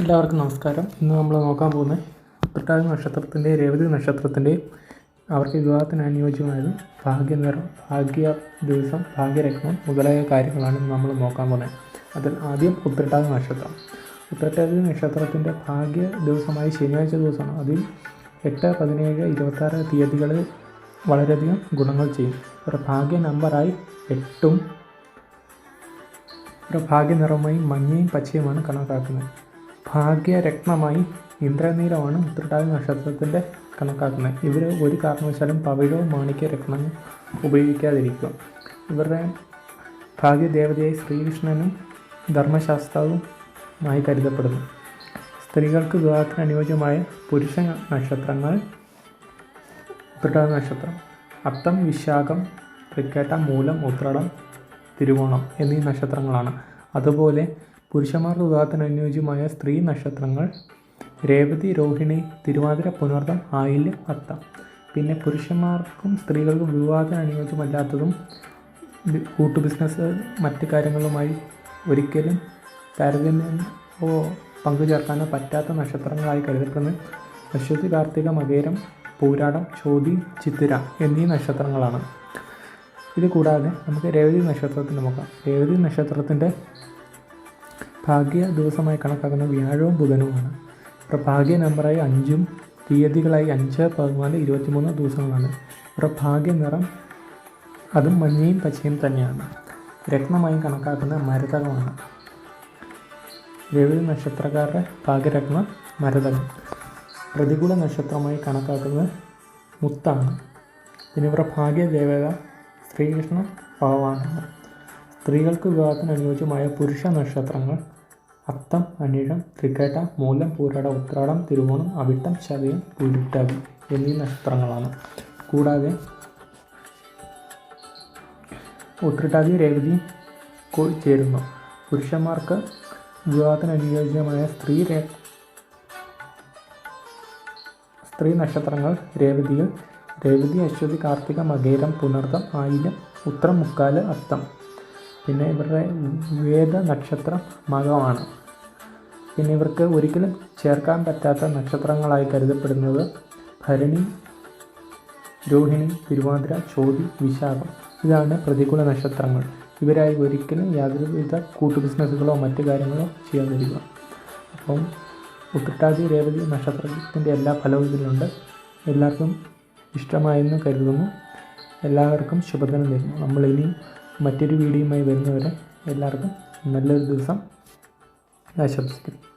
എല്ലാവർക്കും നമസ്കാരം. ഇന്ന് നമ്മൾ നോക്കാൻ പോകുന്നത് ഉത്രട്ടാതി നക്ഷത്രത്തിന്റെ രേവതി നക്ഷത്രത്തിന്റെയും അവർക്ക് വിവാഹത്തിന് അനുയോജ്യമായതും ഭാഗ്യനിറം ഭാഗ്യ ദിവസം ഭാഗ്യരത്നം മുതലായ കാര്യങ്ങളാണ് നമ്മൾ നോക്കാൻ പോകുന്നത് അതിൽ ആദ്യം ഉത്രട്ടാതി നക്ഷത്രം. ഉത്രട്ടാതി നക്ഷത്രത്തിന്റെ ഭാഗ്യ ദിവസമായി ശനിയാഴ്ച ദിവസമാണ്. അതിൽ എട്ട് പതിനേഴ് ഇരുപത്താറ് തീയതികളിൽ വളരെയധികം ഗുണങ്ങൾ ചെയ്യും. ഒരു ഭാഗ്യ നമ്പറായി എട്ടും. ഒരു ഭാഗ്യനിറമായി മഞ്ഞയും പച്ചയുമാണ് കണക്കാക്കുന്നത്. ഭാഗ്യരത്നമായി ഇന്ദ്രനീലമാണ് ഉത്രട്ടാതി നക്ഷത്രത്തിന്റെ കണക്കാക്കുന്നത്. ഇവർ ഒരു കാരണവശാലും പവിഴോ മാണിക്യ രത്നം ഉപയോഗിക്കാതിരിക്കുക ഇവരുടെ ഭാഗ്യദേവതയായി ശ്രീകൃഷ്ണനും ധർമ്മശാസ്ത്രവും ആയി കരുതപ്പെടുന്നു. സ്ത്രീകൾക്ക് വിവാഹത്തിന് അനുയോജ്യമായ പുരുഷ നക്ഷത്രങ്ങൾ ഉത്രട്ടാതി നക്ഷത്രം. അത്തം വിശാഖം തൃക്കേട്ട മൂലം ഉത്രടം തിരുവോണം എന്നീ നക്ഷത്രങ്ങളാണ്. അതുപോലെ പുരുഷന്മാർക്ക് വിവാഹത്തിന് അനുയോജ്യമായ സ്ത്രീ നക്ഷത്രങ്ങൾ രേവതി രോഹിണി തിരുവാതിര പുനർദം ആയില്യ അത്തം പിന്നെ പുരുഷന്മാർക്കും സ്ത്രീകൾക്കും വിവാഹത്തിന് അനുയോജ്യമല്ലാത്തതും കൂട്ടു ബിസിനസ് മറ്റ് കാര്യങ്ങളുമായി ഒരിക്കലും താരതമ്യമോ പങ്കുചേർക്കാനോ പറ്റാത്ത നക്ഷത്രങ്ങളായി കരുതപ്പെടുന്നത് അശ്വതി കാർത്തിക മകേരം പൂരാടം ചോതി ചിത്തിര എന്നീ നക്ഷത്രങ്ങളാണ്. ഇത് കൂടാതെ നമുക്ക് രേവതി നക്ഷത്രത്തിന് നോക്കാം. രേവതി നക്ഷത്രത്തിന്റെ ഭാഗ്യ ദിവസമായി കണക്കാക്കുന്ന വ്യാഴവും ബുധനുമാണ്. അപ്പോൾ ഭാഗ്യ നമ്പറായി അഞ്ചും തീയതികളായി അഞ്ച് പതിനാല് ഇരുപത്തിമൂന്ന് ദിവസങ്ങളാണ്. അപ്പോൾ ഭാഗ്യ നിറം അതും മഞ്ഞയും പച്ചയും തന്നെയാണ്. രത്നമായി കണക്കാക്കുന്ന മരതകമാണ്. രവി നക്ഷത്രക്കാരുടെ ഭാഗ്യരത്നം മരതകം. പ്രതികൂല നക്ഷത്രമായി കണക്കാക്കുന്നത് മുത്താണ്. പിന്നെ ഇവരുടെ ഭാഗ്യ ദേവത ശ്രീകൃഷ്ണ ഭഗവാനാണ്. സ്ത്രീകൾക്ക് വിവാഹത്തിന് അനുയോജ്യമായ പുരുഷ നക്ഷത്രങ്ങൾ അത്തം അനിഴം തൃക്കേട്ട മൂലം പൂരാട ഉത്രാടം തിരുവോണം അവിട്ടം ചതയം പുരുട്ടാതി എന്നീ നക്ഷത്രങ്ങളാണ്. കൂടാതെ ഉത്രട്ടാതി രേവതി ചേരുന്നു. പുരുഷന്മാർക്ക് വിവാഹത്തിന് അനുയോജ്യമായ സ്ത്രീ രേ സ്ത്രീ നക്ഷത്രങ്ങൾ രേവതിയിൽ രേവതി അശ്വതി കാർത്തിക മകേരം പുണർദം ആയില്യം ഉത്രം മുക്കാൽ അത്തം. പിന്നെ ഇവരുടെ വേദ നക്ഷത്രം മകമാണ്. പിന്നെ ഇവർക്ക് ഒരിക്കലും ചേർക്കാൻ പറ്റാത്ത നക്ഷത്രങ്ങളായി കരുതപ്പെടുന്നത് ഭരണി രോഹിണി തിരുവാതിര ചോതി വിശാഖം. ഇതാണ് പ്രതികൂല നക്ഷത്രങ്ങൾ. ഇവരായി ഒരിക്കലും യാതൊരുവിധ കൂട്ടു ബിസിനസ്സുകളോ മറ്റു കാര്യങ്ങളോ ചെയ്യാൻ ചെയ്യാതിരിക്കുക അപ്പം ഉത്രട്ടാതി രേവതി നക്ഷത്രത്തിന്റെ എല്ലാ ഫലവും ഇതിലുണ്ട്. എല്ലാവർക്കും ഇഷ്ടമായെന്ന് കരുതുന്നു. എല്ലാവർക്കും ശുഭദിനം നേരുന്നു. നമ്മൾ മറ്റൊരു വീഡിയോയുമായി വരുന്നവരെ എല്ലാവർക്കും നല്ലൊരു ദിവസം. ആശംസിക്കുന്നു.